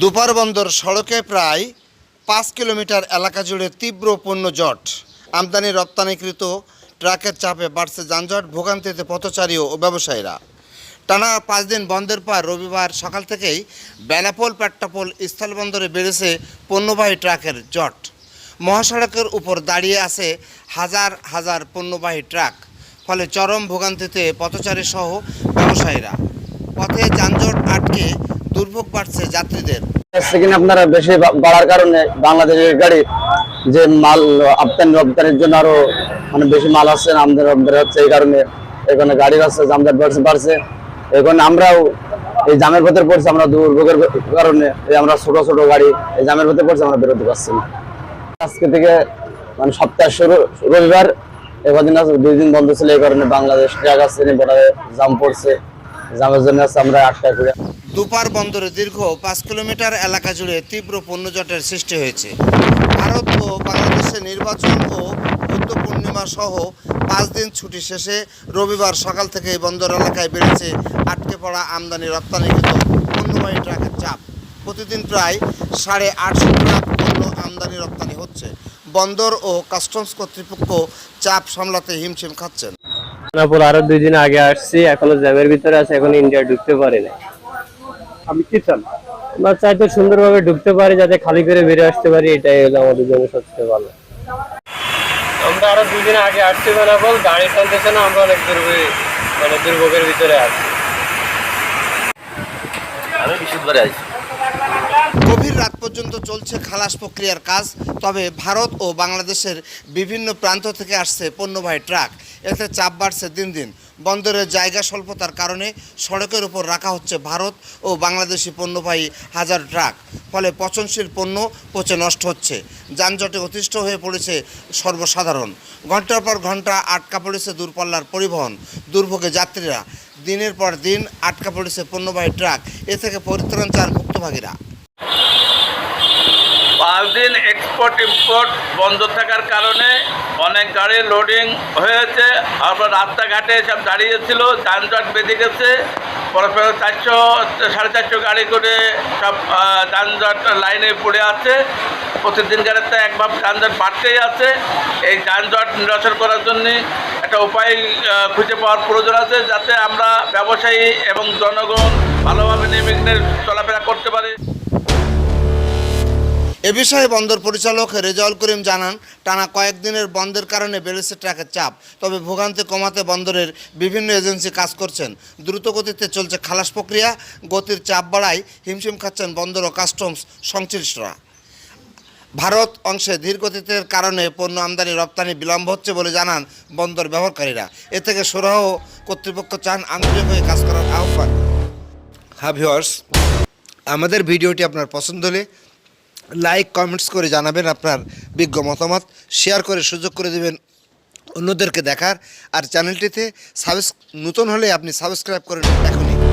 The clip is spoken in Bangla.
দুপার বন্দর সড়কে প্রায় পাঁচ কিলোমিটার এলাকা জুড়ে তীব্র পণ্য জট। আমদানি রপ্তানিকৃত ট্রাকের চাপে বাড়ছে যানজট, ভোগান্তিতে পথচারী ও ব্যবসায়ীরা। টানা পাঁচ দিন বন্ধের পর রবিবার সকাল থেকেই বেনাপোল পেট্টাপোল স্থলবন্দরে বেড়েছে পণ্যবাহী ট্রাকের জট। মহাসড়কের উপর দাঁড়িয়ে আছে হাজার হাজার পণ্যবাহী ট্রাক, ফলে চরম ভোগান্তিতে পথচারী সহ ব্যবসায়ীরা। পথে যানজট আটকে দুর্ভোগ বাড়ছে যাত্রীদের। আপনারা বেশি বাড়ার কারণে বাংলাদেশের গাড়ি, যে মাল আমদানি রপ্তানির জন্য আরও মানে বেশি মাল আসছে না আমদানি রপ্তানি হচ্ছে, এই কারণে এখানে গাড়ি বাড়ছে জামদাট বাড়ছে বাড়ছে। এখন আমরাও এই জামের পথে পড়ছি, আমরা দুর্ভোগের কারণে এই আমরা ছোট ছোট গাড়ি এই জামের পথে পড়ছি, আমরা বেরোতে পারছি না। আজকে থেকে মানে সপ্তাহ শুরু, রবিবার, এবার আছে, দুই দিন বন্ধ ছিল, এই কারণে বাংলাদেশ ট্রাক আসছে বর্ডারে জাম পড়ছে। জামের জন্য আছে, আমরা আটটা করে দুপার বন্দরে দীর্ঘ পাঁচ কিলোমিটার এলাকা জুড়ে তীব্র পণ্যজটের সৃষ্টি হয়েছে। ভারত ও বাংলাদেশে নির্বাচন ও বুদ্ধ পূর্ণিমা সহ পাঁচ দিন ছুটি শেষে রবিবার সকাল থেকে বন্দর এলাকায় বেড়েছে আটকে পড়া আমদানি রপ্তানিকৃত পণ্যবাহী ট্রাকের চাপ। প্রতিদিন প্রায় সাড়ে আটশো ট্রাক পণ্য আমদানি রপ্তানি হচ্ছে। বন্দর ও কাস্টমস কর্তৃপক্ষ চাপ সামলাতে হিমশিম খাচ্ছেন। আরও দুই দিন আগে আসছি, এখনও জ্যামের ভিতরে আছে, এখন ইন্ডিয়া ঢুকতে পারি না আমি কি চান আমরা চাই তো সুন্দরভাবে ঢুকতে পারি যাতে খালি করে বেরিয়ে আসতে পারি এটাই হলো আমাদের জন্য সবচেয়ে ভালো। আমরা আরও দুই দিন আগে আসছি বেনাপোল গাড়ি টানতেছে না আমরা অনেক দুর্ভোগ মানে দুর্ভোগের ভিতরে আছি। আমি বিশুদ্ধবারে আছি। গভীর রাত পর্যন্ত চলছে খালাস প্রক্রিয়ার কাজ তবে ভারত ও বাংলাদেশের বিভিন্ন প্রান্ত থেকে আসছে পণ্যবাহী ট্রাক। এতে চাপ বাড়ছে দিন দিন। বন্দরের জায়গা স্বল্পতার কারণে সড়কের উপর রাখা হচ্ছে ভারত ও বাংলাদেশি পণ্যবাহী হাজার ট্রাক। ফলে পচনশীল পণ্য পচে নষ্ট হচ্ছে। যানজটে অতিষ্ঠ হয়ে পড়েছে সর্বসাধারণ। ঘণ্টার পর ঘণ্টা আটকা পড়েছে দূরপাল্লার পরিবহন। দুর্ভোগে যাত্রীরা দিনের পর দিন আটকা পড়েছে পণ্যবাহী ট্রাক। এ থেকে পরিত্রাণ চান ভুক্তভোগীরা পাঁচ দিন এক্সপোর্ট ইম্পোর্ট বন্ধ থাকার কারণে অনেক গাড়ি লোডিং হয়েছে। তারপর রাস্তাঘাটে সব দাঁড়িয়েছিল, যানজট বেঁধে গেছে। পরস্পর চারশো, সাড়ে চারশো গাড়ি করে সব যানজট লাইনে পড়ে আছে। প্রতিদিনকার তো একভাব যানজট বাড়তেই আছে। এই যানজট নিরসন করার জন্য একটা উপায় খুঁজে পাওয়ার প্রয়োজন আছে যাতে আমরা ব্যবসায়ী এবং জনগণ ভালোভাবে নির্বিঘ্নে চলাফেরা করতে পারি। এ বিষয়ে বন্দর পরিচালক রেজাউল করিম জানান, টানা কয়েকদিনের বন্ধের কারণে বেড়েছে ট্রাকের চাপ, তবে ভোগান্তি কমাতে বন্দরের বিভিন্ন এজেন্সি কাজ করছেন। দ্রুত গতিতে চলছে খালাস প্রক্রিয়া, গতির চাপ বাড়ায় হিমশিম খাচ্ছেন বন্দর ও কাস্টমস সংশ্লিষ্টরা। ভারত অংশে ধীর গতিতের কারণে পণ্য আমদানি রপ্তানি বিলম্ব হচ্ছে বলে জানান বন্দর ব্যবহারকারীরা। এ থেকে সুরাহ কর্তৃপক্ষ চান আন্তরিক হয়ে কাজ করার আহ্বান। হ্যাঁ ভিওয়ার্স আমাদের ভিডিওটি আপনার পছন্দ হলে লাইক কমেন্টস করে জানাবেন আপনার বিজ্ঞ মতামত শেয়ার করে সুযোগ করে দেবেন অন্যদেরকে দেখার। আর চ্যানেলটিতে সাবস্ক নতুন হলে আপনি সাবস্ক্রাইব করেন এখনই।